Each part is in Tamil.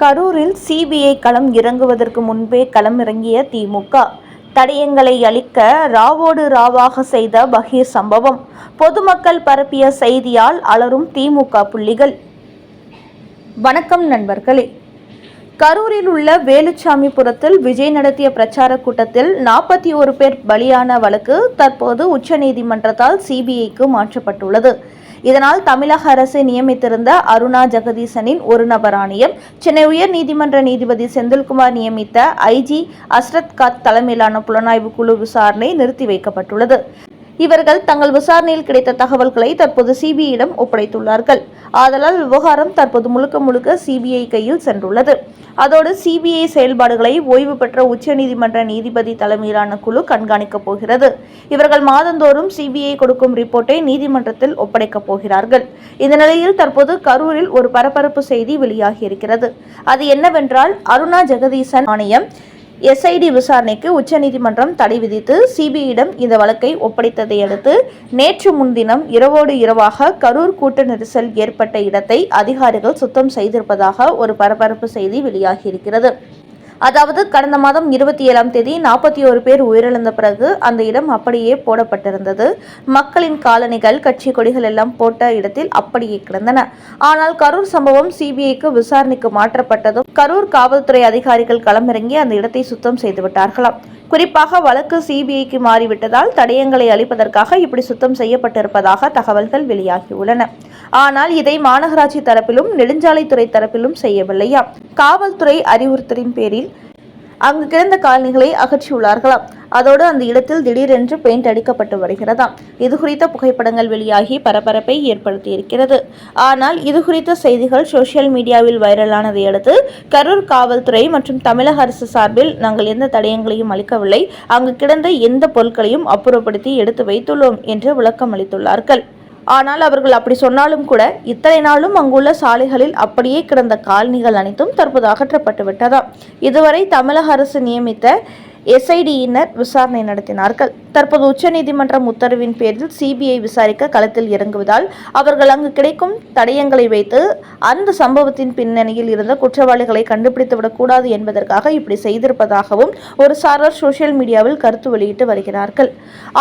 கரூரில் சிபிஐ களம் இறங்குவதற்கு முன்பே களமிறங்கிய திமுக தடயங்களை அளிக்க ராவோடு ராவாக செய்த பகீர் சம்பவம். பொதுமக்கள் பரப்பிய செய்தியால் அலரும் திமுக புள்ளிகள். வணக்கம் நண்பர்களே. கரூரில் உள்ள வேலுச்சாமிபுரத்தில் விஜய் நடத்திய பிரச்சார கூட்டத்தில் நாற்பத்தி ஒரு பேர் பலியான வழக்கு தற்போது உச்சநீதிமன்றத்தால் சிபிஐக்கு மாற்றப்பட்டுள்ளது. இதனால் தமிழக அரசு நியமித்திருந்த அருணா ஜெகதீசனின் ஒரு நபர் ஆணையம் சென்னை உயர் நீதிமன்ற நீதிபதி செந்தில்குமார் நியமித்த ஐஜி அஸ்ரத் காத் தலைமையிலான புலனாய்வு குழு விசாரணை நிறுத்தி வைக்கப்பட்டுள்ளது. இவர்கள் தங்கள் விசாரணையில் கிடைத்த தகவல்களை தற்போது சிபிஐயிடம் ஒப்படைத்துள்ளார்கள். ஆதலால் விவகாரம் தற்போது முழுக்க முழுக்க சிபிஐ கையில் சென்றுள்ளது. அதோடு சிபிஐ செயல்பாடுகளை ஓய்வு பெற்ற உச்சநீதிமன்ற நீதிபதி தலைமையிலான குழு கண்காணிக்கப் போகிறது. இவர்கள் மாதந்தோறும் சிபிஐ கொடுக்கும் ரிப்போர்ட்டை நீதிமன்றத்தில் ஒப்படைக்கப் போகிறார்கள். இந்த நிலையில் தற்போது கரூரில் ஒரு பரபரப்பு செய்தி வெளியாகியிருக்கிறது. அது என்னவென்றால் அருணா ஜெகதீசன் ஆணையம் எஸ்ஐடி விசாரணைக்கு உச்சநீதிமன்றம் தடை விதித்து சிபிஐயிடம் இந்த வழக்கை ஒப்படைத்ததை அடுத்து நேற்று முன்தினம் இரவோடு இரவாக கரூர் கூட்ட நெரிசல் ஏற்பட்ட இடத்தை அதிகாரிகள் சுத்தம் செய்திருப்பதாக ஒரு பரபரப்பு செய்தி வெளியாகியிருக்கிறது. அதாவது கடந்த மாதம் இருபத்தி ஏழாம் தேதி நாற்பத்தி ஒரு பேர் உயிரிழந்த பிறகு அந்த இடம் அப்படியே போடப்பட்டிருந்தது. மக்களின் காலணிகள் கட்சி கொடிகள் எல்லாம் போட்ட இடத்தில் அப்படியே கிடந்தன. ஆனால் கரூர் சம்பவம் சிபிஐக்கு விசாரணைக்கு மாற்றப்பட்டதும் கரூர் காவல்துறை அதிகாரிகள் களமிறங்கி அந்த இடத்தை சுத்தம் செய்து விட்டார்களாம். குறிப்பாக வழக்கு சிபிஐக்கு மாறிவிட்டதால் தடயங்களை அளிப்பதற்காக இப்படி சுத்தம் செய்யப்பட்டிருப்பதாக தகவல்கள் வெளியாகியுள்ளன ஆனால் இதை மாநகராட்சி தரப்பிலும் நெடுஞ்சாலைத்துறை தரப்பிலும் செய்யவில்லையா? காவல்துறை அறிவுறுத்தலின் பேரில் அங்கு கிடந்த காலனிகளை அகற்றியுள்ளார்களாம் அதோடு அந்த இடத்தில் திடீரென்று பெயிண்ட் அடிக்கப்பட்டு வருகிறதாம் இது குறித்த புகைப்படங்கள் வெளியாகி பரபரப்பை ஏற்படுத்தியிருக்கிறது. ஆனால் இது குறித்த செய்திகள் சோசியல் மீடியாவில் வைரலானதை அடுத்து கரூர் காவல்துறை மற்றும் தமிழக அரசு சார்பில் நாங்கள் எந்த தடயங்களையும் அளிக்கவில்லை. அங்கு கிடந்த எந்த பொருட்களையும் அப்புறப்படுத்தி எடுத்து வைத்துள்ளோம் என்று விளக்கம் அளித்துள்ளார்கள் ஆனால் அவர்கள் அப்படி சொன்னாலும் கூட இத்தனை நாளும் அங்குள்ள சாலைகளில் அப்படியே கிடந்த காலனிகள் அனைத்தும் தற்போது அகற்றப்பட்டு விட்டதாம். இதுவரை தமிழக அரசு நியமித்த எஸ்ஐடியினர் விசாரணை நடத்தினார்கள். தற்போது உச்சநீதிமன்றம் உத்தரவின் பேரில் சிபிஐ விசாரிக்க களத்தில் இறங்குவதால் அவர்கள் அங்கு கிடைக்கும் தடயங்களை வைத்து அந்த சம்பவத்தின் பின்னணியில் இருந்த குற்றவாளிகளை கண்டுபிடித்துவிடக்கூடாது என்பதற்காக இப்படி செய்திருப்பதாகவும் ஒரு சாரர் சோசியல் மீடியாவில் கருத்து வெளியிட்டு வருகிறார்கள்.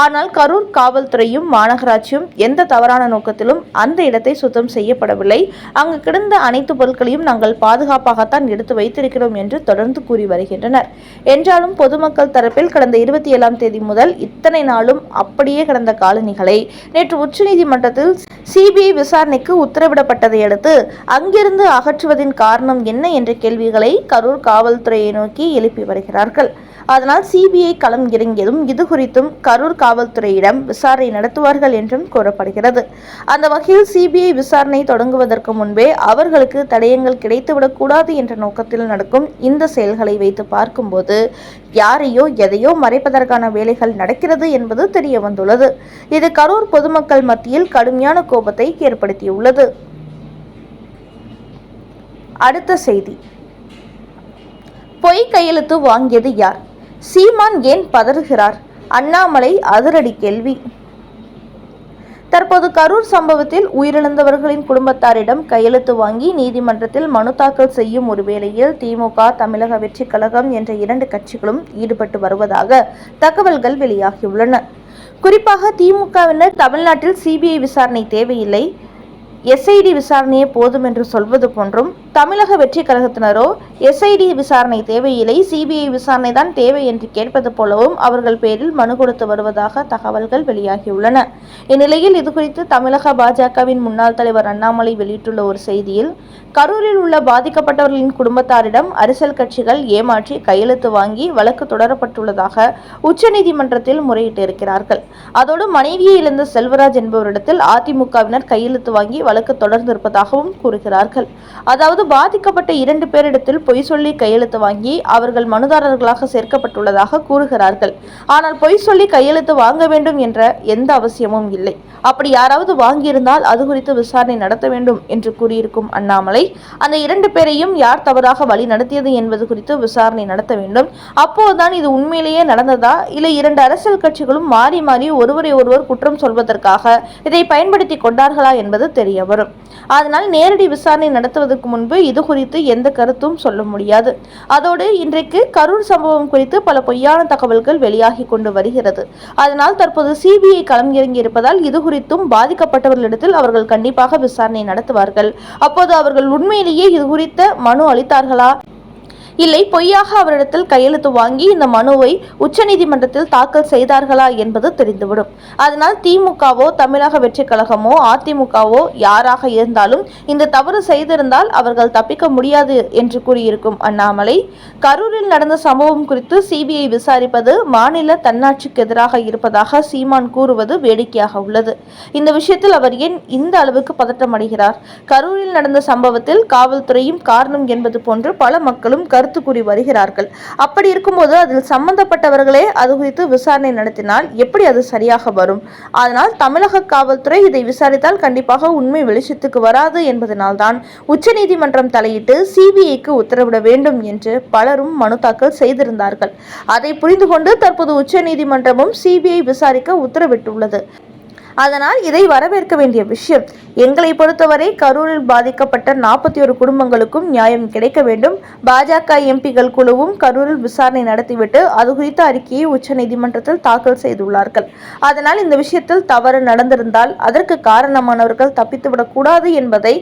ஆனால் கரூர் காவல்துறையும் மாநகராட்சியும் எந்த தவறான நோக்கத்திலும் அந்த இடத்தை சுத்தம் செய்யப்படவில்லை. அங்கு கிடந்த அனைத்து பொருட்களையும் நாங்கள் பாதுகாப்பாகத்தான் எடுத்து வைத்திருக்கிறோம் என்று தொடர்ந்து கூறி வருகின்றனர். என்றாலும் பொதுமக்கள் தரப்பில் கடந்த இருபத்தி ஏழாம் தேதி முதல் இத்தனை நாளும் அப்படியே கிடந்த காலனிகளை நேற்று உச்சநீதிமன்றத்தில் சிபிஐ விசாரணைக்கு உத்தரவிடப்பட்டதை அடுத்து அங்கிருந்து அகற்றுவதின் காரணம் என்ன என்ற கேள்விகளை கரூர் காவல்துறையை நோக்கி எழுப்பி வருகிறார்கள். அதனால் சிபிஐ களம் இறங்கியதும் இது குறித்தும் கரூர் காவல்துறையிடம் விசாரணை நடத்துவார்கள் என்றும் கூறப்படுகிறது. அந்த வகையில் சிபிஐ விசாரணை தொடங்குவதற்கு முன்பே அவர்களுக்கு தடயங்கள் கிடைத்துவிடக்கூடாது என்ற நோக்கத்தில் நடக்கும் இந்த செயல்களை வைத்து பார்க்கும்போது யாரையோ எதையோ மறைப்பதற்கான வேலைகள் நடக்கிறது என்பது தெரிய வந்துள்ளது இது கரூர் பொதுமக்கள் மத்தியில் கடுமையான கோபத்தை ஏற்படுத்தியுள்ளது. அடுத்த செய்தி. பொய் கையெழுத்து வாங்கியது யார்? சீமான் ஏன் பதறுகிறார்? அண்ணாமலை அதிரடி கேள்வி. தற்போது கரூர் சம்பவத்தில் உயிரிழந்தவர்களின் குடும்பத்தாரிடம் கையெழுத்து வாங்கி நீதிமன்றத்தில் மனு தாக்கல் செய்யும் ஒரு வேளையில் திமுக தமிழக வெற்றிக் கழகம் என்ற இரண்டு கட்சிகளும் ஈடுபட்டு வருவதாக தகவல்கள் வெளியாகியுள்ளன. குறிப்பாக திமுகவினர் தமிழ்நாட்டில் சிபிஐ விசாரணை தேவையில்லை. எஸ்ஐடி விசாரணையே போதும் என்று சொல்வது போன்றும் தமிழக வெற்றி கழகத்தினரோ எஸ்ஐடி விசாரணை தேவையில்லை சிபிஐ விசாரணை தான் தேவை என்று கேட்பது போலவும் அவர்கள் பேரில் மனு கொடுத்து வருவதாக தகவல்கள் வெளியாகியுள்ளன. இந்நிலையில் இதுகுறித்து தமிழக பாஜகவின் முன்னாள் தலைவர் அண்ணாமலை வெளியிட்டுள்ள ஒரு செய்தியில் கரூரில் உள்ள பாதிக்கப்பட்டவர்களின் குடும்பத்தாரிடம் அரசியல் கட்சிகள் ஏமாற்றி கையெழுத்து வாங்கி வழக்கு தொடரப்பட்டுள்ளதாக உச்சநீதிமன்றத்தில் முறையிட்டிருக்கிறார்கள். அதோடு மனைவியை இழந்த செல்வராஜ் என்பவரிடத்தில் அதிமுகவினர் கையெழுத்து வாங்கி வழக்கு தொடர்ந்திருப்பதாகவும் கூறுகிறார்கள். அதாவது பாதிக்கப்பட்ட இரண்டு பேரிடத்தில் பொய் சொல்லி கையெழுத்து வாங்கி அவர்கள் மனுதாரர்களாக சேர்க்கப்பட்டுள்ளதாக கூறுகிறார்கள். ஆனால் பொய் சொல்லி கையெழுத்து வாங்க வேண்டும் என்ற எந்த அவசியமும் இல்லை. அப்படி யாராவது வாங்கியிருந்தால் அது குறித்து விசாரணை நடத்த வேண்டும் என்று கூறியிருக்கும் அண்ணாமலை அந்த இரண்டு பேரையும் யார் தவறாக வழி நடத்தியது என்பது குறித்து விசாரணை நடத்த வேண்டும். அப்போதுதான் இது உண்மையிலேயே நடந்ததா? இல்லை இரண்டு அரசியல் கட்சிகளும் மாறி மாறி ஒருவரை ஒருவர் குற்றம் சொல்வதற்காக இதை பயன்படுத்தி கொண்டார்களா என்பது தெரிய வரும் அதனால் நேரடி விசாரணை நடத்துவதற்கு முன்பு இது குறித்து எந்த கருத்தும் சொல்ல முடியாது. அதோடு இன்றைக்கு கரூர் சம்பவம் குறித்து பல பொய்யான தகவல்கள் வெளியாகி கொண்டு வருகிறது. அதனால் தற்போது சிபிஐ களம் இறங்கியிருப்பதால் இது குறித்தும் பாதிக்கப்பட்டவர்களிடத்தில் அவர்கள் கண்டிப்பாக விசாரணை நடத்துவார்கள். அப்போது அவர்கள் உண்மையிலேயே இது குறித்த மனு அளித்தார்களா? இல்லை பொய்யாக அவரிடத்தில் கையெழுத்து வாங்கி இந்த மனுவை உச்சநீதிமன்றத்தில் தாக்கல் செய்தார்களா என்பது தெரிந்துவிடும். அதனால் திமுகவோ தமிழக வெற்றிக் கழகமோ அதிமுகவோ யாராக இருந்தாலும் இந்த தவறு செய்திருந்தால் அவர்கள் தப்பிக்க முடியாது என்று கூறியிருக்கும் அண்ணாமலை கரூரில் நடந்த சம்பவம் குறித்து சிபிஐ விசாரிப்பது மாநில தன்னாட்சிக்கு எதிராக இருப்பதாக சீமான் கூறுவது வேடிக்கையாக உள்ளது. இந்த விஷயத்தில் அவர் ஏன் இந்த அளவுக்கு பதட்டமடைகிறார் கரூரில் நடந்த சம்பவத்தில் காவல்துறையும் காரணம் என்பது போன்று பல மக்களும் கருத்து கூறி வருகிறார்கள். அப்படி இருக்கும்போது அதில் சம்பந்தப்பட்டவர்களே அது குறித்து விசாரணை நடத்தினால் எப்படி அது சரியாக வரும்? அதனால் தமிழக காவல்துறை இதை விசாரித்தால் கண்டிப்பாக உண்மை வெளிச்சத்துக்கு வராது என்பதனால்தான் உச்சநீதிமன்றம் தலையிட்டு சிபிஐக்கு உத்தரவிட வேண்டும் என்று பலரும் மனு தாக்கல் செய்திருந்தார்கள். அதை புரிந்து கொண்டு தற்போது உச்சநீதிமன்றமும் சிபிஐ விசாரிக்க உத்தரவிட்டுள்ளது. அதனால் இதை வரவேற்க வேண்டிய விஷயம் எங்களை பொறுத்தவரை கரூரில் பாதிக்கப்பட்ட நாற்பத்தி ஒரு குடும்பங்களுக்கும் நியாயம் கிடைக்க வேண்டும். பாஜக எம்பிகள் குழுவும் கரூரில் விசாரணை நடத்திவிட்டு அது குறித்த அறிக்கையை உச்சநீதிமன்றத்தில் தாக்கல் செய்துள்ளார்கள். அதனால் இந்த விஷயத்தில் தவறு நடந்திருந்தால் அதற்கு காரணமானவர்கள் தப்பித்துவிடக்கூடாது என்பதை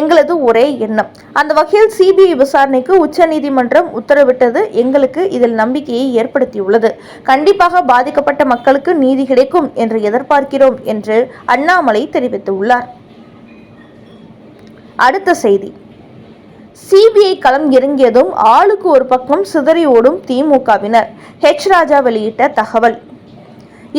எங்களது ஒரே எண்ணம். அந்த வகையில் சிபிஐ விசாரணைக்கு உச்சநீதிமன்றம் உத்தரவிட்டது. எங்களுக்கு இதில் நம்பிக்கையை ஏற்படுத்தியுள்ளது. கண்டிப்பாக பாதிக்கப்பட்ட மக்களுக்கு நீதி கிடைக்கும் என்று எதிர்பார்க்கிறோம் என்று அண்ணாமலை தெரிவித்துள்ளார். அடுத்த செய்தி. சிபிஐ களம் இறங்கியதும் ஆளுக்கு ஒரு பக்கம் சிதறி ஓடும் திமுகவினர் ஹெச் ராஜா வெளியிட்ட தகவல்.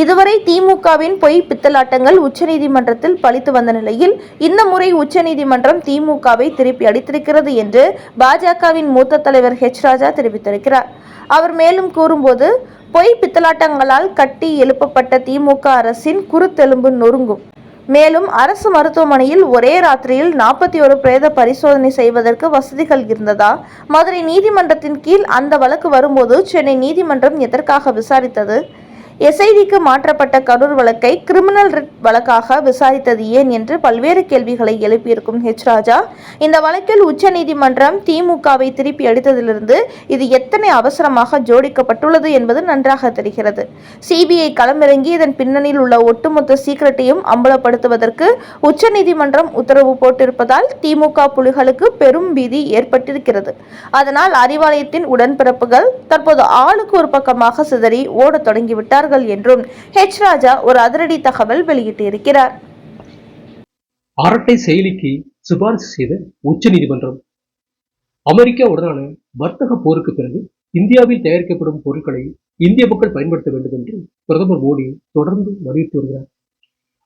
இதுவரை திமுகவின் பொய் பித்தலாட்டங்கள் உச்சநீதிமன்றத்தில் பழித்து வந்த நிலையில் இந்த முறை உச்சநீதிமன்றம் திமுகவை திருப்பி அடித்திருக்கிறது என்று பாஜகவின் மூத்த தலைவர் ஹெச் ராஜா தெரிவித்திருக்கிறார். அவர் மேலும் கூறும்போது பொய் பித்தலாட்டங்களால் கட்டி எழுப்பப்பட்ட திமுக அரசின் குருத்தெலும்பு நொறுங்கும். மேலும் அரசு மருத்துவமனையில் ஒரே ராத்திரியில் நாற்பத்தி ஒரு பிரேத பரிசோதனை செய்வதற்கு வசதிகள் இருந்ததா? மதுரை நீதிமன்றத்தின் கீழ் அந்த வழக்கு வரும்போது சென்னை நீதிமன்றம் எதற்காக விசாரித்தது? எஸ்ஐடிக்கு மாற்றப்பட்ட கரூர் வழக்கை கிரிமினல் ரிட் வழக்காக விசாரித்தது ஏன் என்று பல்வேறு கேள்விகளை எழுப்பியிருக்கும் ஹெச் ராஜா இந்த வழக்கில் உச்சநீதிமன்றம் திமுகவை திருப்பி அடித்ததிலிருந்து இது எத்தனை அவசரமாக ஜோடிக்கப்பட்டுள்ளது என்பது நன்றாக தெரிகிறது. சிபிஐ களமிறங்கி இதன் பின்னணியில் உள்ள ஒட்டுமொத்த சீக்கிரட்டையும் அம்பலப்படுத்துவதற்கு உச்சநீதிமன்றம் உத்தரவு போட்டிருப்பதால் திமுக புலிகளுக்கு பெரும் பீதி ஏற்பட்டிருக்கிறது. அதனால் அறிவாலயத்தின் உடன்பிறப்புகள் தற்போது ஆளுக்கு ஒரு பக்கமாக சிதறி ஓடத் தொடங்கிவிட்டார்கள் என்றும் ஹெச் ராஜா ஒரு அதிரடி தகவல் வெளியிட்டிருக்கிறார். அரட்டை செயலிக்கு சிபாரிசு செய்த உச்சநீதிமன்றம் அமெரிக்காவுடனான வர்த்தக போருக்கு பிறகு இந்தியாவில் தயாரிக்கப்படும் பொருட்களை இந்திய மக்கள் பயன்படுத்த வேண்டும் என்று பிரதமர் மோடி தொடர்ந்து வலியுறுத்தி வருகிறார்.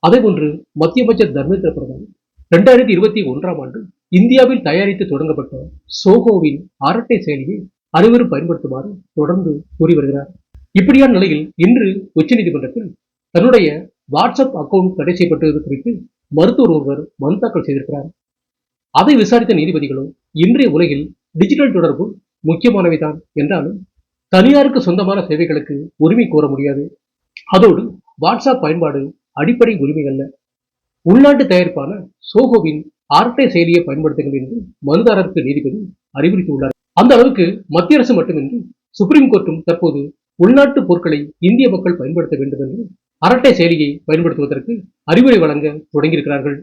அதேபோன்று மத்திய அமைச்சர் தர்மேந்திர பிரதான் இரண்டாயிரத்தி இருபத்தி ஒன்றாம் ஆண்டு இந்தியாவில் தயாரித்து தொடங்கப்பட்ட சோகோவின் அரட்டை செயலியை அனைவரும் பயன்படுத்துமாறு தொடர்ந்து கூறி வருகிறார். இப்படியான நிலையில் இன்று உச்சநீதிமன்றத்தில் தன்னுடைய வாட்ஸ்அப் அக்கவுண்ட் தடை செய்யப்பட்டது குறித்து மருத்துவர் ஒருவர் மனு தாக்கல் செய்திருக்கிறார். அதை விசாரித்த நீதிபதிகளும் இன்றைய உலகில் டிஜிட்டல் தொடர்பு முக்கியமானவைதான் என்றாலும் தனியாருக்கு சொந்தமான சேவைகளுக்கு உரிமை கோர முடியாது. அதோடு வாட்ஸ்அப் பயன்பாடு அடிப்படை உரிமை அல்ல. உள்நாட்டு தயாரிப்பான சோகோவின் ஆர்டை செயலியை பயன்படுத்துங்கள் என்று மனுதாரருக்கு நீதிபதி அறிவுறுத்தியுள்ளார். அந்த அளவுக்கு மத்திய அரசு மட்டுமின்றி சுப்ரீம் கோர்ட்டும் தற்போது உள்நாட்டு பொருட்களை இந்திய மக்கள் பயன்படுத்த வேண்டும் என்று அரட்டை செயலியை பயன்படுத்துவதற்கு அறிவுரை வழங்க தொடங்கியிருக்கிறார்கள்.